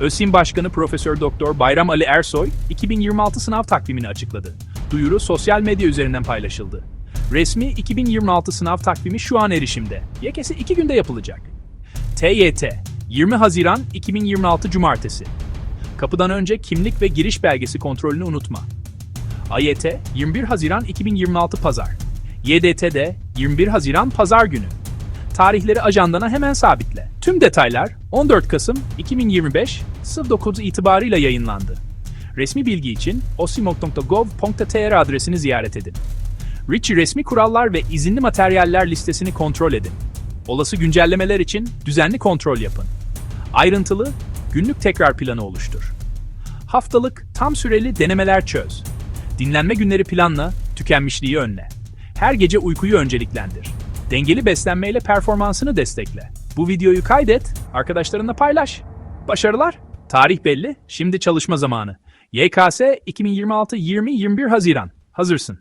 ÖSİM Başkanı Profesör Doktor Bayram Ali Ersoy 2026 sınav takvimini açıkladı. Duyuru sosyal medya üzerinden paylaşıldı. Resmi 2026 sınav takvimi şu an erişimde. YKS 2 günde yapılacak. TYT 20 Haziran 2026 Cumartesi. Kapıdan önce kimlik ve giriş belgesi kontrolünü unutma. AYT 21 Haziran 2026 Pazar. YDT de 21 Haziran Pazar günü. Tarihleri ajandana hemen sabitle. Tüm detaylar 14 Kasım 2025 09 itibarıyla yayınlandı. Resmi bilgi için osimok.gov.tr adresini ziyaret edin. Richie resmi kurallar ve izinli materyaller listesini kontrol edin. Olası güncellemeler için düzenli kontrol yapın. Ayrıntılı günlük tekrar planı oluştur. Haftalık tam süreli denemeler çöz. Dinlenme günleri planla, tükenmişliği önle. Her gece uykuyu önceliklendir. Dengeli beslenmeyle performansını destekle. Bu videoyu kaydet, arkadaşlarınla paylaş. Başarılar. Tarih belli, şimdi çalışma zamanı. YKS 2026 20-21 Haziran. Hazırsın.